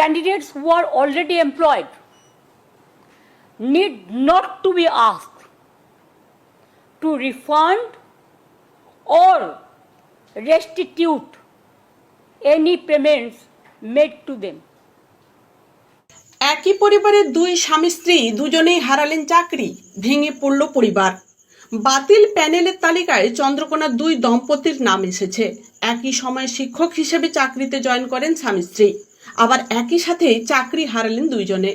candidates who are already employed need not to be asked to refund or restitute any payments made to them. একই পরিবারের দুই স্বামী স্ত্রী দুজনেই হারালেন চাকরি, ভেঙে পড়ল পরিবার। বাতিল প্যানেলের তালিকায় চন্দ্রকোনা দুই দম্পতির নাম এসেছে। একই সময়ে শিক্ষক হিসেবে চাকরিতে জয়েন করেন স্বামী স্ত্রী। আবার একই সাথে চাকরি হারালেন দুইজনে।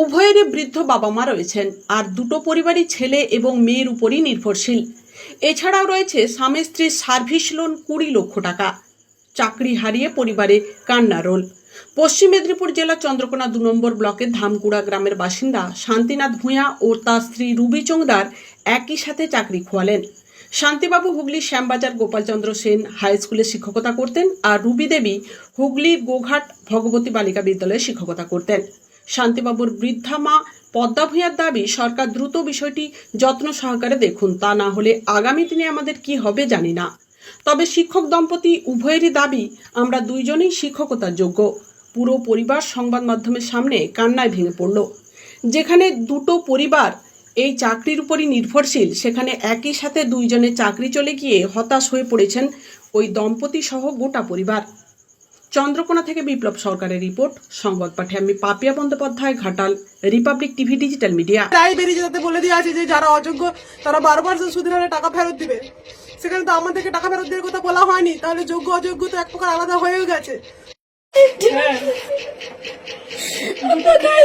উভয়েরই বৃদ্ধ বাবা মা রয়েছেন, আর দুটো পরিবারই ছেলে এবং মেয়ের উপরই নির্ভরশীল। এছাড়াও রয়েছে স্বামী স্ত্রীর সার্ভিস লোন কুড়ি লক্ষ টাকা। চাকরি হারিয়ে পরিবারে কান্না রোল। পশ্চিম মেদিনীপুর জেলার চন্দ্রকোনা দু নম্বর ব্লকের ধামকুড়া গ্রামের বাসিন্দা শান্তিনাথ ভূঁয়া ও তার স্ত্রী রুবি চোংদার একই সাথে চাকরি খোয়ালেন। শান্তিবাবু, হুগলির শ্যামবাজার গোপালচন্দ্র সেন হাই স্কুলে শিক্ষকতা করতেন আর রুবি দেবী হুগলির গোঘাট ভগবতী বালিকা বিদ্যালয়ে শিক্ষকতা করতেন। শান্তিবাবুর বৃদ্ধা মা পদ্মা ভূঁয়ার দাবি, সরকার দ্রুত বিষয়টি যত্ন সহকারে দেখুন, তা না হলে আগামী দিনে আমাদের কি হবে জানি না। তবে শিক্ষক দম্পতি উভয়েরই দাবি, আমরা দুইজনেই শিক্ষকতার যোগ্য। পুরো পরিবার সংবাদ মাধ্যমের সামনে কান্নায় ভেঙে পড়ল। যেখানে দুটো পরিবার এই চাকরির উপরই নির্ভরশীল। সেখানে একই সাথে দুইজনের চাকরি চলে গিয়ে হতাশ হয়ে পড়েছেন ওই দম্পতি সহ গোটা পরিবার। চন্দ্রকোনা থেকে বিপ্লব সরকারের রিপোর্ট। সংবাদ পাঠে আমি Papiya Bandyopadhyay Ghatal Republic TV digital media. রায় বেরিয়ে যেতে বলে দিয়ে আছে যে যারা অযোগ্য তারা বারবার হারে টাকা ফেরত দিবে সেখানে তো আমাদেরকে টাকা ফেরত দেওয়ার কথা বলা হয়নি। তাহলে যোগ্য অযোগ্য তো এক প্রকার আলাদা হয়েও গেছে। কোথায়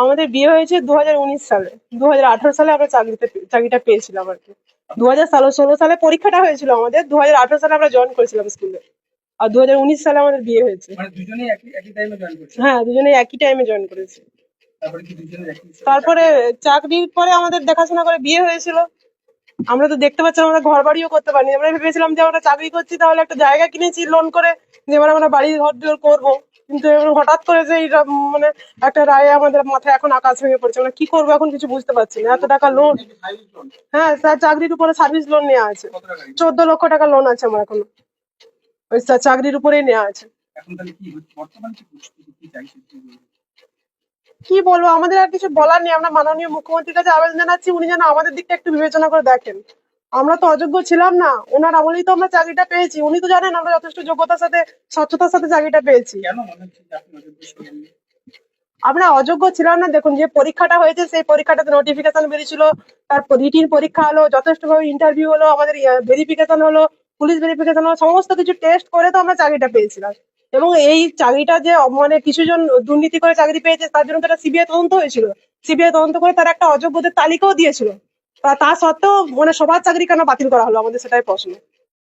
আমাদের বিয়ে হয়েছে দুহাজার উনিশ সালে। দুহাজার আঠারো সালে আমরা চাকরিতে চাকরিটা পেয়েছিলাম আর কি। দু হাজার ষোলো সালে পরীক্ষাটা হয়েছিল আমাদের। দুহাজার আঠারো সালে আমরা জয়েন করেছিলাম স্কুলে আর দুহাজার উনিশ সালে আমাদের বিয়ে হয়েছে। মানে দুজনেই একই একই টাইমে জয়েন হ্যাঁ দুজনে একই টাইমে জয়েন করেছি। তারপরে চাকরির পরে আমাদের দেখাশোনা করে বিয়ে হয়েছিল। আমরা তো দেখতে পাচ্ছি আমরা ঘর বাড়িও করতে পারিনি। আমরা ভেবেছিলাম যে আমরা চাকরি করছি তাহলে একটা জায়গা কিনেছি লোন করে যে এবার আমরা বাড়ি ঘর দুয়ার করব। কিন্তু হঠাৎ করে যে মানে একটা রায় আমাদের মাথায় এখন আকাশ ভেঙে পড়ছে। আমরা কি করব এখন কিছু বুঝতে পারছি না। এত টাকা লোন হ্যাঁ স্যার চাকরির উপরে সার্ভিস লোন নেওয়া আছে? চোদ্দ লক্ষ টাকা লোন আছে আমার এখনও। ওই স্যার চাকরির উপরেই নেওয়া আছে? কি বলব? আমাদের আর কিছু বলার নেই। আমরা মাননীয় মুখ্যমন্ত্রীর কাছে আবেদন জানাচ্ছি। উনি যেন আমাদের দিকটা একটু বিবেচনা করে দেখেন। আমরা তো অযোগ্য ছিলাম না। ওনার আমলেই তো আমরা চাকরিটা পেয়েছি। উনি তো জানেন আমরা যথেষ্ট যোগ্যতার সাথে স্বচ্ছতার সাথে চাকরিটা পেয়েছি। আমরা অযোগ্য ছিলাম না। দেখুন যে পরীক্ষাটা হয়েছে সেই পরীক্ষাটাতে নোটিফিকেশন বেরিয়েছিল। তারপর রিটিন পরীক্ষা হলো যথেষ্টভাবে ইন্টারভিউ হলো আমাদের ভেরিফিকেশন হলো পুলিশ ভেরিফিকেশন হলো সমস্ত কিছু টেস্ট করে তো আমরা চাকরিটা পেয়েছিলাম। এবং এই চাকরিটা যে মানে কিছুজন দুর্নীতি করে চাকরি পেয়েছে তার জন্য তারা সিবিআই তদন্ত হয়েছিল। সিবিআই তদন্ত করে তারা একটা অযোগ্যদের তালিকাও দিয়েছিল। তা সত্ত্বেও মানে সবার চাকরি কেন বাতিল করা হলো? আমাদের সেটাই প্রশ্ন।